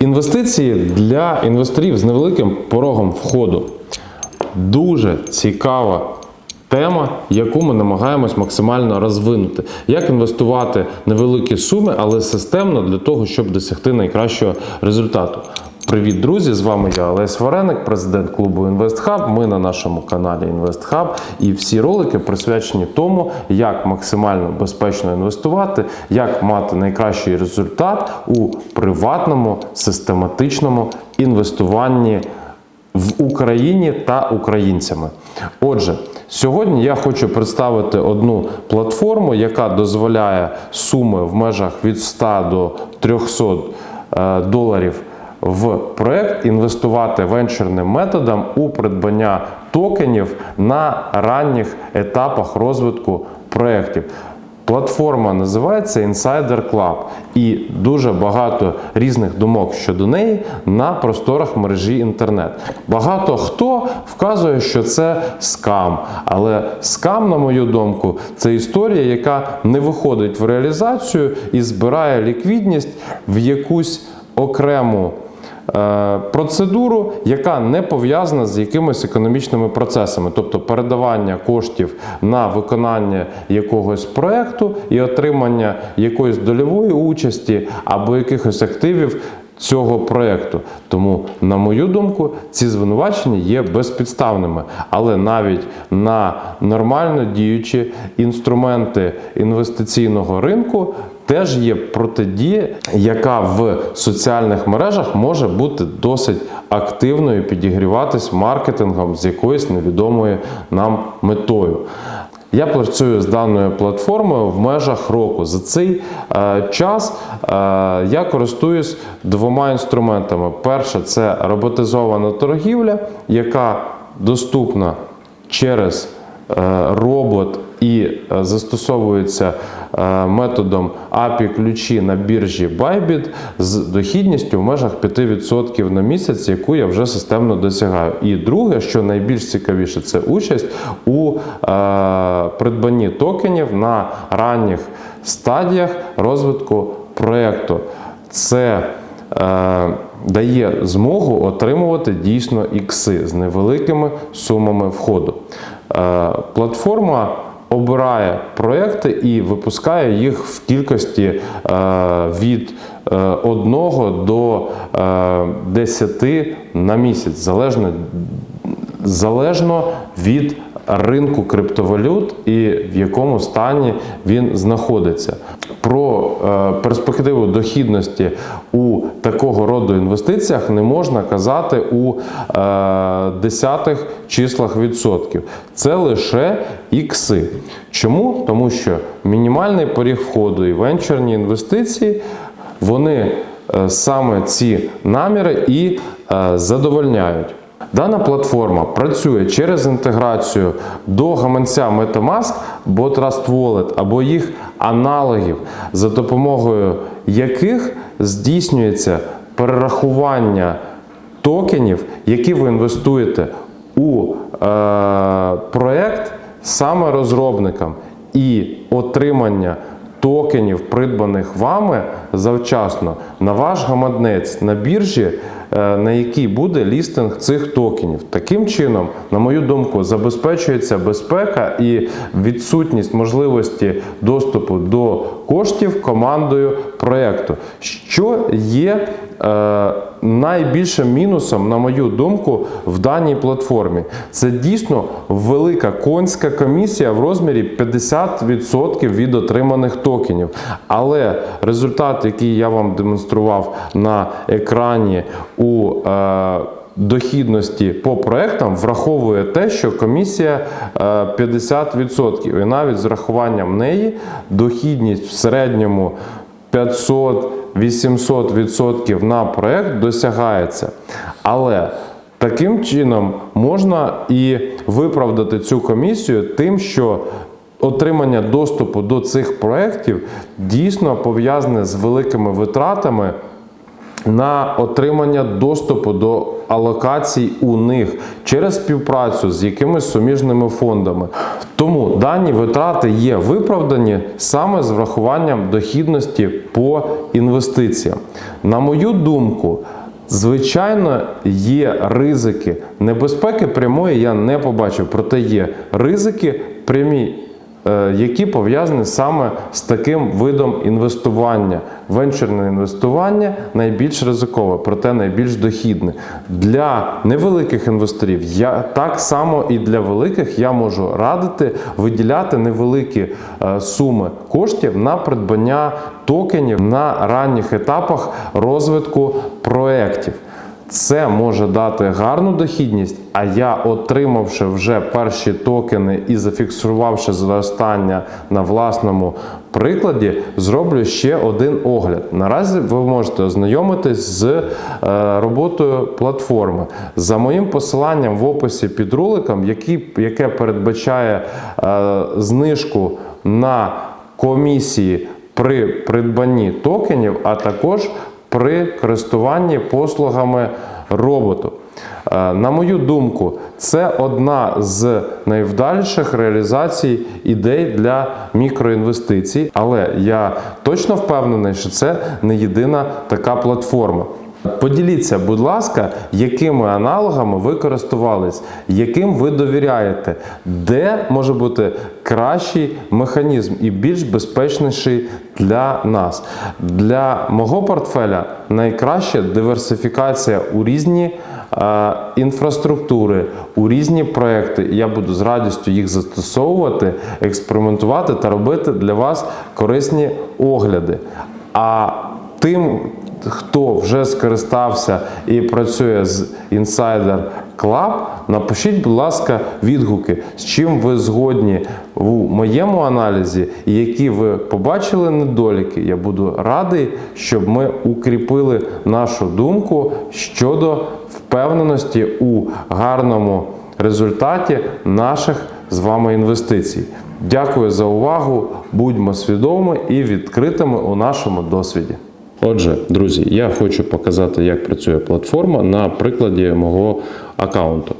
Інвестиції для інвесторів з невеликим порогом входу. Дуже цікава тема, яку ми намагаємось максимально розвинути. Як інвестувати невеликі суми, але системно для того, щоб досягти найкращого результату. Привіт, друзі! З вами я Олесь Вареник, президент клубу InvestHub. Ми на нашому каналі InvestHub і всі ролики присвячені тому, як максимально безпечно інвестувати, як мати найкращий результат у приватному систематичному інвестуванні в Україні та українцями. Отже, сьогодні я хочу представити одну платформу, яка дозволяє суми в межах від 100 до 300 е, доларів в проект інвестувати венчурним методом у придбання токенів на ранніх етапах розвитку проєктів. Платформа називається Insider Club і дуже багато різних думок щодо неї на просторах мережі інтернет. Багато хто вказує, що це скам, але скам, на мою думку, це історія, яка не виходить в реалізацію і збирає ліквідність в якусь окрему. Е, Процедуру, яка не пов'язана з якимись економічними процесами, тобто передавання коштів на виконання якогось проекту і отримання якоїсь дольової участі або якихось активів цього проекту. Тому, на мою думку, ці звинувачення є безпідставними. Але навіть на нормально діючі інструменти інвестиційного ринку теж є протидія, яка в соціальних мережах може бути досить активною, підігріватись маркетингом з якоюсь невідомою нам метою. Я працюю з даною платформою в межах року. За цей е, час е, я користуюсь двома інструментами. Перше це роботизована торгівля, яка доступна через е, робот і е, застосовується е, методом API ключі на біржі Bybit з дохідністю в межах 5% на місяць, яку я вже системно досягаю. І друге, що найбільш цікавіше, це участь у е, придбанні токенів на ранніх стадіях розвитку проєкту. Це дає змогу отримувати дійсно ікси з невеликими сумами входу. Платформа обирає проекти і випускає їх в кількості е, від е, 1 до е, 10 на місяць, залежно залежно від ринку криптовалют і в якому стані він знаходиться. Про е, перспективу дохідності у такого роду інвестиціях не можна казати у е, десятих числах відсотків. Це лише ікси. Чому? Тому що мінімальний поріг входу і венчурні інвестиції вони е, саме ці наміри і е, задовольняють. Дана платформа працює через інтеграцію до гаманця MetaMask, або Trust Wallet, або їх аналогів, за допомогою яких здійснюється перерахування токенів, які ви інвестуєте у е, проект саме розробникам, і отримання токенів, придбаних вами завчасно на ваш гаманець на біржі, на якій буде лістинг цих токенів. Таким чином, на мою думку, забезпечується безпека і відсутність можливості доступу до коштів командою проекту, що є е, найбільшим мінусом, на мою думку, в даній платформі. Це дійсно велика конська комісія в розмірі 50% від отриманих токенів. Але результат, який я вам демонстрував на екрані у е, Дохідності по проектам враховує те, що комісія е, 50%, і навіть з рахуванням неї дохідність в середньому 500-800% на проект досягається. Але таким чином можна і виправдати цю комісію тим, що отримання доступу до цих проєктів дійсно пов'язане з великими витратами на отримання доступу до алокацій у них через співпрацю з якимись суміжними фондами. Тому дані витрати є виправдані саме з врахуванням дохідності по інвестиціям. На мою думку, звичайно, є ризики. Небезпеки прямої я не побачив, проте є ризики прямі. Е, Які пов'язані саме з таким видом інвестування. Венчурне інвестування найбільш ризикове, проте найбільш дохідне. Для невеликих інвесторів я так само і для великих я можу радити виділяти невеликі е, суми коштів на придбання токенів на ранніх етапах розвитку проєктів. Це може дати гарну дохідність, а я, отримавши вже перші токени і зафіксувавши зростання на власному прикладі, зроблю ще один огляд. Наразі ви можете ознайомитись з е, роботою платформи. За моїм посиланням в описі під роликом, яке передбачає е, знижку на комісії при придбанні токенів, а також при користуванні послугами роботу. Е, На мою думку, це одна з найвдальших реалізацій ідей для мікроінвестицій, але я точно впевнений, що це не єдина така платформа. Поділіться, будь ласка, якими аналогами ви користувались, яким ви довіряєте, де може бути кращий механізм і більш безпечніший для нас. Для мого портфеля найкраще диверсифікація у різні е, інфраструктури, у різні проекти. Я буду з радістю їх застосовувати, експериментувати та робити для вас корисні огляди. А тим, хто вже скористався і працює з Insider Club, напишіть, будь ласка, відгуки, з чим ви згодні у моєму аналізі і які ви побачили недоліки. Я буду радий, щоб ми укріпили нашу думку щодо впевненості у гарному результаті наших з вами інвестицій. Дякую за увагу. Будьмо свідомі і відкритими у нашому досвіді. Отже, друзі, я хочу показати, як працює платформа на прикладі мого аккаунту.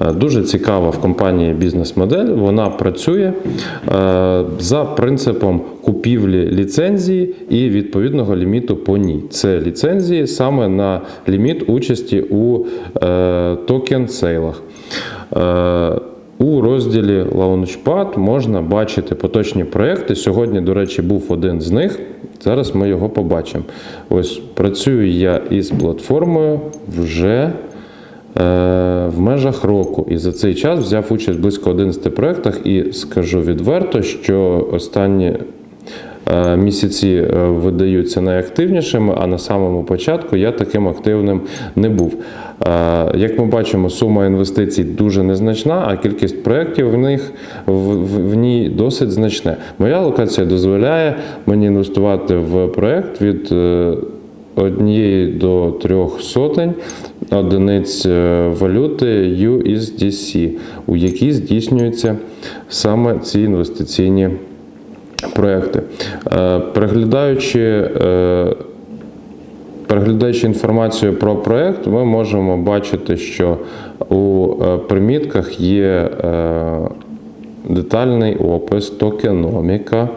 Е, Дуже цікава в компанії бізнес-модель. Вона працює е, за принципом купівлі ліцензії і відповідного ліміту по ній. Це ліцензії саме на ліміт участі у е, токен сейлах. Е, у розділі Launchpad можна бачити поточні проекти. Сьогодні, до речі, був один з них. Зараз ми його побачимо. Ось працюю я із платформою вже е, в межах року. І за цей час взяв участь близько 11 проєктах і скажу відверто, що останні місяці е, видаються найактивнішими, а на самому початку я таким активним не був. Е, Як ми бачимо, сума інвестицій дуже незначна, а кількість проєктів в них в, в, ній досить значна. Моя локація дозволяє мені інвестувати в проєкт від е, однієї до трьох сотень одиниць е, валюти USDC, у якій здійснюються саме ці інвестиційні проекти. Е, Переглядаючи е, Переглядаючи інформацію про проект, ми можемо бачити, що у е, примітках є детальний опис, токеноміка,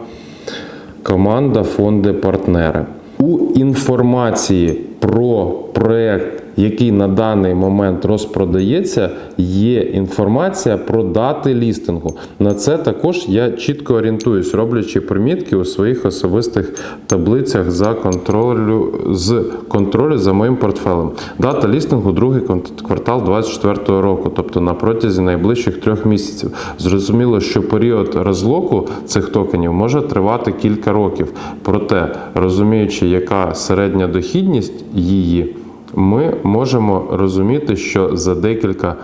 команда, фонди, партнери. У інформації про проект, який на даний момент розпродається, є інформація про дати лістингу. На це також я чітко орієнтуюсь, роблячи примітки у своїх особистих таблицях за контролю з контролю за моїм портфелем. Дата лістингу другий кварт- квартал 2024 року, тобто на протязі найближчих трьох місяців. Зрозуміло, що період розлоку цих токенів може тривати кілька років. Проте, розуміючи, яка середня дохідність її. Ми можемо розуміти, що за декілька е,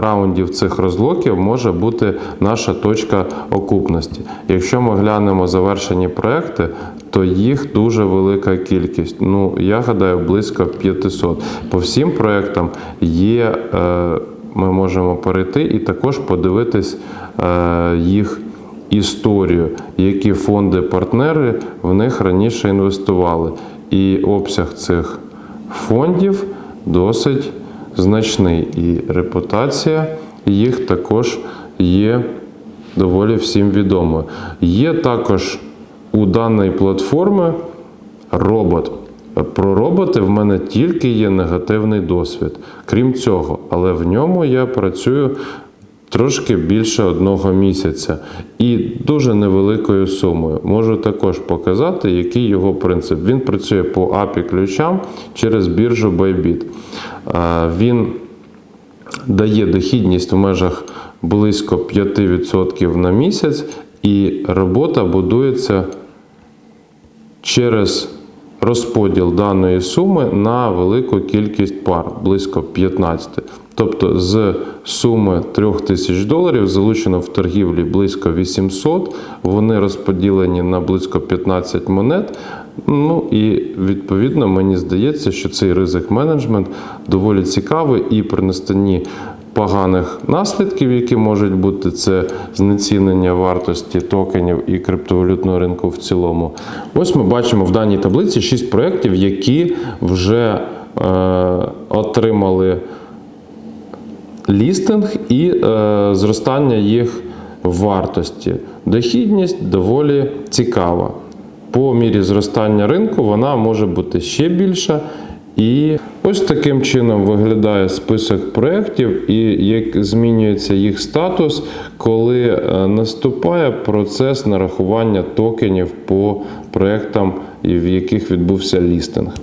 раундів цих розлоків може бути наша точка окупності. Якщо ми глянемо завершені проекти, то їх дуже велика кількість. Ну, я гадаю, близько 500. По всім проектам є, е, ми можемо перейти і також подивитись е, їх історію, які фонди-партнери в них раніше інвестували. І обсяг цих фондів досить значний, і репутація їх також є доволі всім відомою. Є також у даної платформи робот. Про роботи в мене тільки є негативний досвід. Крім цього, але в ньому я працюю трошки більше одного місяця і дуже невеликою сумою. Можу також показати, який його принцип. Він працює по API ключам через біржу Bybit. Він дає дохідність в межах близько 5% на місяць, і робота будується через розподіл даної суми на велику кількість пар, близько 15. Тобто з суми 3000 доларів залучено в торгівлі близько 800, вони розподілені на близько 15 монет. Ну і відповідно мені здається, що цей ризик менеджмент доволі цікавий і при настанні поганих наслідків, які можуть бути, це знецінення вартості токенів і криптовалютного ринку в цілому. Ось ми бачимо в даній таблиці 6 проєктів, які вже е, отримали лістинг і е, зростання їх вартості. Дохідність доволі цікава. По мірі зростання ринку вона може бути ще більша. І ось таким чином виглядає список проєктів і як змінюється їх статус, коли е, наступає процес нарахування токенів по проєктам, в яких відбувся лістинг.